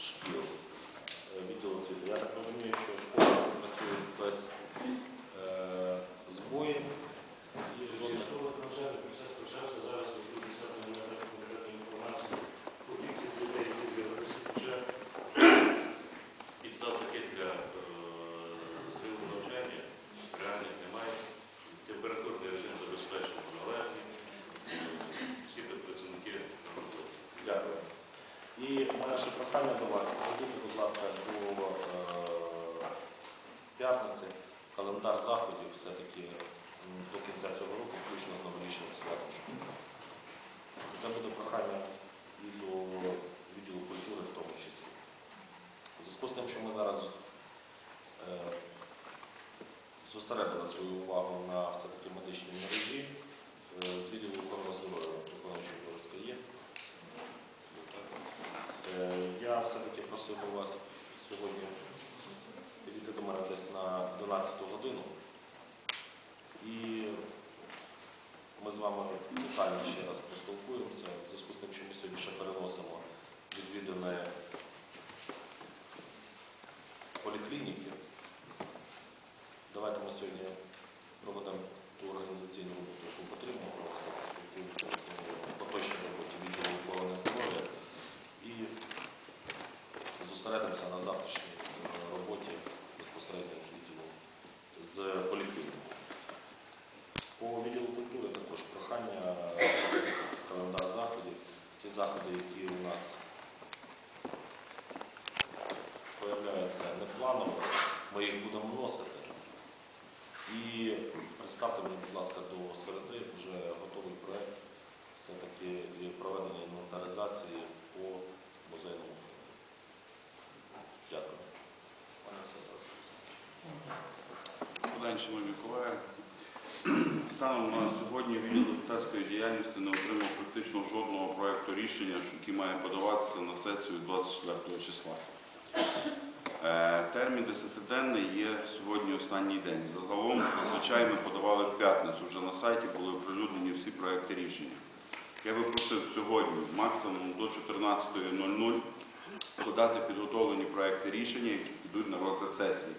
шкіл е, відділу освіти. Я так розумію, що школи І наше прохання до вас, проведіть, будь ласка, до е, п'ятниці календар заходів все-таки до кінця цього року, включно з новорічним святом школи. Це буде прохання і до відділу культури в тому числі. У зв'язку з тим, що ми зараз е, зосередили свою увагу на все-таки медичній мережі, е, з відділу охорони здоров'я виконуючого обов'язки є. Е, Я все-таки просив би вас сьогодні підійти до мене десь на 11 годину. І ми з вами детально ще раз поспілкуємося. В зв'язку з тим, що ми сьогодні ще переносимо відвідане поліклініки. Давайте ми сьогодні завтрашній е, роботі безпосередньо з відділу з поліклінікою. По відділу культури також прохання е, календар заходів. Ті заходи, які у нас появляються непланово, ми їх будемо вносити. І представте мені, будь ласка, до середи вже готовий проєкт все-таки проведення інвентаризації по музейному фонду. День, шановні колеги. Станом на сьогодні відділ депутатської діяльності не отримав практично жодного проєкту рішення, який має подаватися на сесію 24 числа. Е, Термін 10-денний є сьогодні останній день. Загалом, зазвичай ми подавали в п'ятницю. Вже на сайті були оприлюднені всі проекти рішення. Я би просив сьогодні максимум до 14.00 подати підготовлені проекти рішення, які підуть на розгляд сесії.